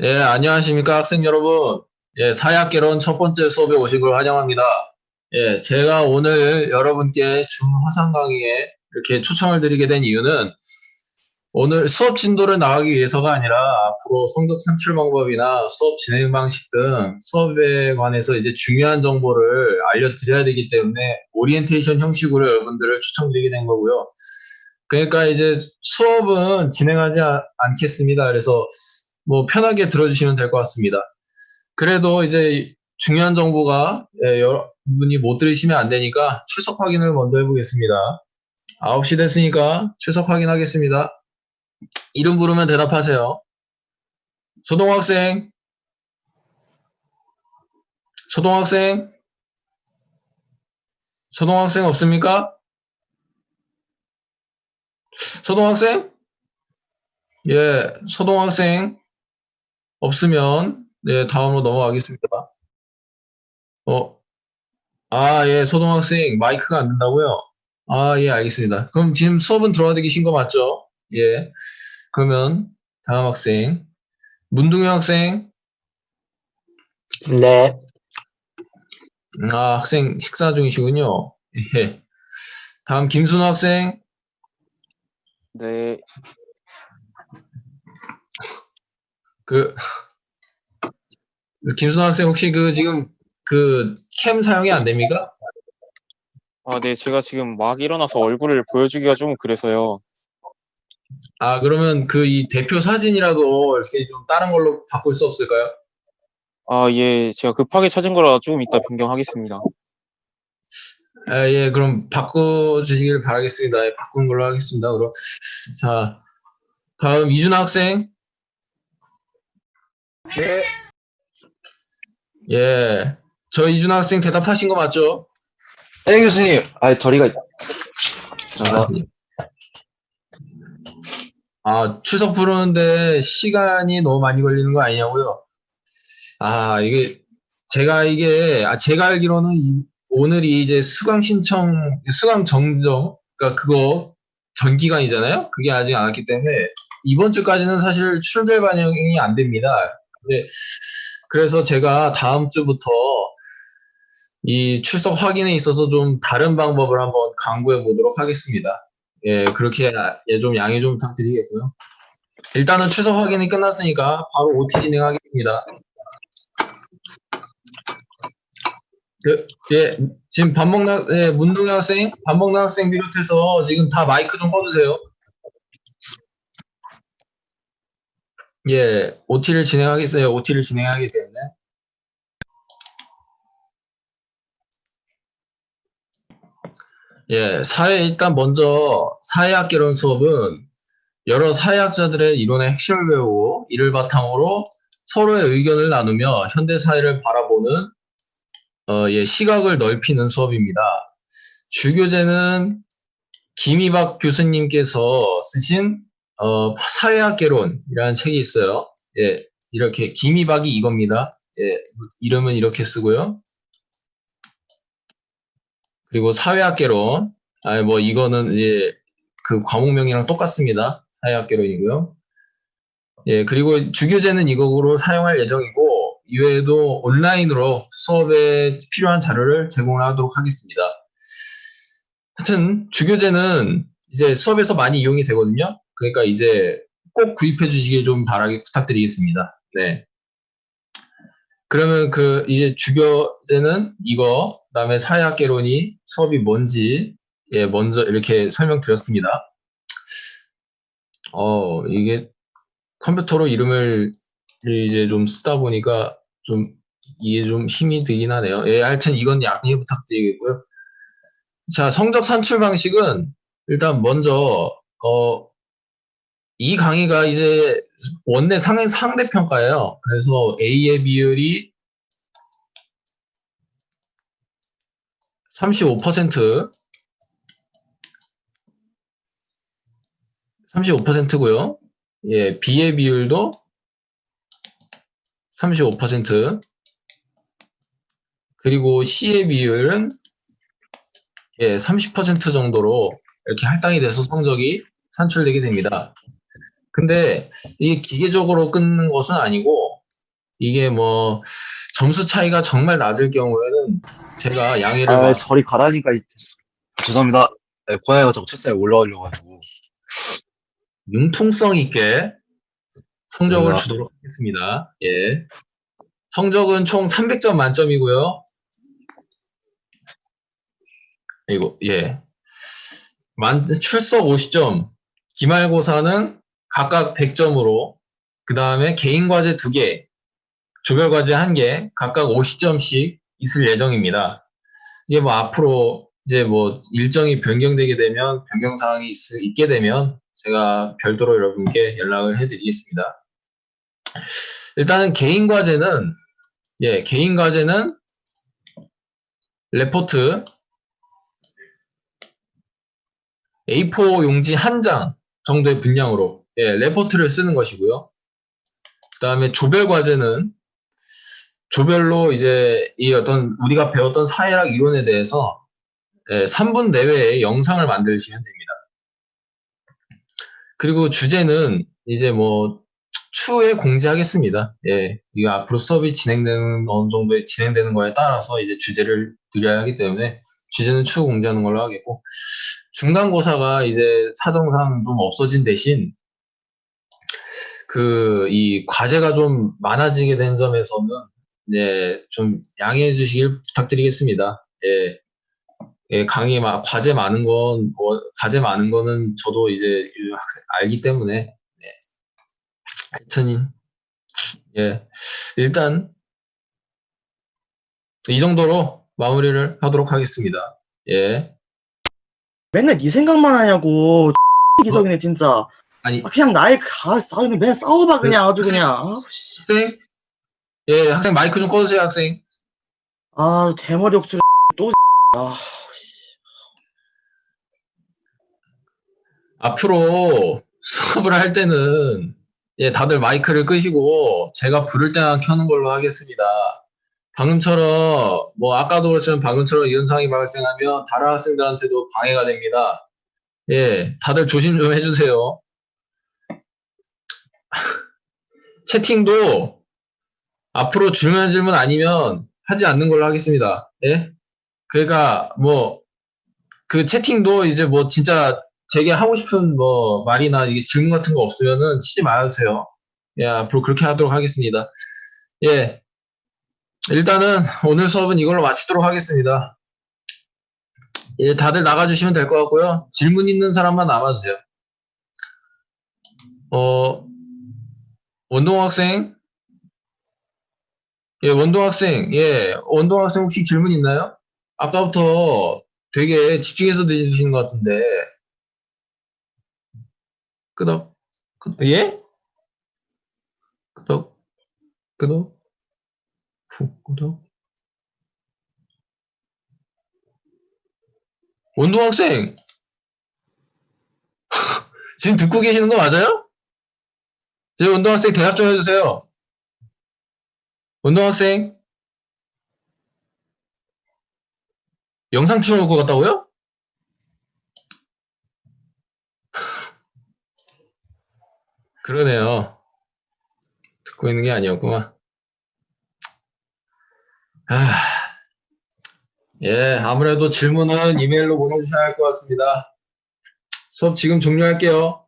예, 안녕하십니까, 학생 여러분. 예, 사약개론 첫 번째 수업에 오신 걸 환영합니다. 예, 제가 오늘 여러분께 중 화상 강의에 이렇게 초청을 드리게 된 이유는 오늘 수업 진도를 나가기 위해서가 아니라 앞으로 성적 산출 방법이나 수업 진행 방식 등 수업에 관해서 이제 중요한 정보를 알려드려야 되기 때문에 오리엔테이션 형식으로 여러분들을 초청드리게 된 거고요. 그러니까 이제 수업은 진행하지 아- 않겠습니다. 그래서 뭐 편하게 들어주시면 될 것 같습니다. 그래도 이제 중요한 정보가 예, 여러분이 못 들으시면 안 되니까 출석 확인을 먼저 해보겠습니다. 9시 됐으니까 출석 확인하겠습니다. 이름 부르면 대답하세요. 소동학생, 소동학생, 소동학생 없습니까? 소동학생? 예, 소동학생 없으면 네, 다음으로 넘어가겠습니다. 어, 아, 예, 소동학생 마이크가 안 된다고요? 아, 예, 알겠습니다. 그럼 지금 수업은 들어와 계신 거 맞죠? 예. 그러면 다음 학생 문동현 학생, 네, 아, 학생 식사 중이시군요. 예. 다음 김순호 학생, 네, 그 김순호 학생 혹시 그 지금 그 캠 사용이 안 됩니까? 아, 네, 제가 지금 막 일어나서 얼굴을 보여주기가 좀 그래서요. 아, 그러면 그 이 대표 사진이라도 이렇게 좀 다른 걸로 바꿀 수 없을까요? 아, 예, 제가 급하게 찾은 거라 조금 이따 변경하겠습니다. 아, 예, 그럼 바꿔주시길 바라겠습니다. 예, 바꾼 걸로 하겠습니다. 그럼 자, 다음 이준하 학생. 네, 예, 저 이준하 학생 대답하신 거 맞죠? 네 교수님. 아, 저리가. 아, 아, 추석 부르는데 시간이 너무 많이 걸리는 거 아니냐고요? 아, 이게, 제가 이게, 아, 제가 알기로는 이- 오늘이 이제 수강 신청, 수강 정정, 그러니까 그거 전 기간이잖아요? 그게 아직 안 왔기 때문에 이번 주까지는 사실 출결 반영이 안 됩니다. 근데 그래서 제가 다음 주부터 이 출석 확인에 있어서 좀 다른 방법을 한번 강구해 보도록 하겠습니다. 예, 그렇게 아- 예, 좀 양해 좀 부탁드리겠고요. 일단은 출석 확인이 끝났으니까 바로 OT 진행하겠습니다. 그, 예, 지금 밥 먹는, 예, 문동현 학생, 밥 먹는 학생 비롯해서 지금 다 마이크 좀 꺼주세요. 예, OT를 진행하겠어요. OT를 진행하기 때문에. 예, 사회, 일단 먼저 사회학 개론 수업은 여러 사회학자들의 이론의 핵심을 배우고 이를 바탕으로 서로의 의견을 나누며 현대 사회를 바라보는 어, 예, 시각을 넓히는 수업입니다. 주교재는 김희박 교수님께서 쓰신 어, 사회학개론이라는 책이 있어요. 예, 이렇게 김희박이 이겁니다. 예, 이름은 이렇게 쓰고요. 그리고 사회학개론, 아, 뭐 이거는 이제 그 과목명이랑 똑같습니다. 사회학개론이고요. 예, 그리고 주교재는 이거로 사용할 예정이고 이외에도 온라인으로 수업에 필요한 자료를 제공하도록 하겠습니다. 하여튼 주교재는 이제 수업에서 많이 이용이 되거든요. 그러니까 이제 꼭 구입해 주시길 좀 바라기 부탁드리겠습니다. 네. 그러면 그 이제 주교재는 이거 그다음에 사회학개론이 수업이 뭔지 예 먼저 이렇게 설명드렸습니다. 어 이게 컴퓨터로 이름을 이제 좀 쓰다 보니까 좀 이게 좀 힘이 들긴 하네요. 예, 하여튼 이건 양해 부탁드리겠고요. 자, 성적 산출 방식은 일단 먼저 어, 이 강의가 이제 원내 상해 상대 평가예요. 그래서 A의 비율이 35% 35%고요. 예, B의 비율도 35% 그리고 C의 비율은 예, 30% 정도로 이렇게 할당이 돼서 성적이 산출되게 됩니다. 근데 이게 기계적으로 끊는 것은 아니고 이게 뭐 점수 차이가 정말 낮을 경우에는 제가 양해를 아, 막- 저리 가라니까. 이- 죄송합니다. 네, 고양이가 자꾸 책상에 올라오려가지고. 융통성 있게 성적을 네. 주도록 하겠습니다. 예. 성적은 총 300점 만점이고요. 이거 예. 만 출석 50점, 기말고사는 각각 100점으로 그 다음에 개인 과제 2개, 조별 과제 1개, 각각 50점씩 있을 예정입니다. 이게 뭐 앞으로 이제 뭐 일정이 변경되게 되면 변경 사항이 있, 있게 되면 제가 별도로 여러분께 연락을 해드리겠습니다. 일단은 개인 과제는 예 개인 과제는 레포트 A4 용지 한 장 정도의 분량으로 예 레포트를 쓰는 것이고요. 그 다음에 조별 과제는 조별로 이제 이 어떤 우리가 배웠던 사회학 이론에 대해서 예, 3분 내외의 영상을 만드시면 됩니다. 그리고 주제는 이제 뭐 추후에 공지하겠습니다. 예, 이거 앞으로 수업이 진행되는 어느 정도에 진행되는 거에 따라서 이제 주제를 드려야 하기 때문에 주제는 추후 공지하는 걸로 하겠고 중간고사가 이제 사정상 좀 없어진 대신 그 이 과제가 좀 많아지게 된 점에서는 이제 좀 양해해 주시길 부탁드리겠습니다. 예. 예, 강의 마, 과제 많은 건, 뭐, 과제 많은 거는 저도 이제 이 학생- 알기 때문에, 예. 하여튼, 예. 일단, 이 정도로 마무리를 하도록 하겠습니다. 예. 맨날 네 생각만 하냐고 기덕이네 진짜 아니, 아, 그냥 나의 가 싸우면 맨날 싸워봐 그냥 아주 그냥 아우 씨. 학생? 예, 학생 마이크 좀 꺼주세요, 학생. 아 대머리 억지로 또 아, 씨. 앞으로 수업을 할 때는, 예, 다들 마이크를 끄시고, 제가 부를 때만 켜는 걸로 하겠습니다. 방금처럼, 뭐, 아까도 그렇지만 방금처럼 이런 상황이 발생하면 다른 학생들한테도 방해가 됩니다. 예, 다들 조심 좀 해주세요. 채팅도 앞으로 질문 질문 아니면 하지 않는 걸로 하겠습니다. 예? 그러니까, 뭐, 그 채팅도 이제 뭐 진짜 제게 하고 싶은 뭐 말이나 이게 질문 같은 거 없으면은 치지 마세요. 예, 앞으로 그렇게 하도록 하겠습니다. 예. 일단은 오늘 수업은 이걸로 마치도록 하겠습니다. 예, 다들 나가주시면 될 것 같고요. 질문 있는 사람만 남아주세요. 어, 원동 학생? 예, 원동 학생. 예, 원동 학생 혹시 질문 있나요? 아까부터 되게 집중해서 들으시는 것 같은데. 끄덕, 끄덕, 예? 끄덕, 끄덕, 후, 끄덕. 원동 학생! 지금 듣고 계시는 거 맞아요? 제 원동 학생 대답 좀 해주세요. 원동 학생? 영상 틀어놓고 갔다고요? 그러네요. 듣고 있는 게 아니었구만. 아, 예, 아무래도 질문은 이메일로 보내주셔야 할 것 같습니다. 수업 지금 종료할게요.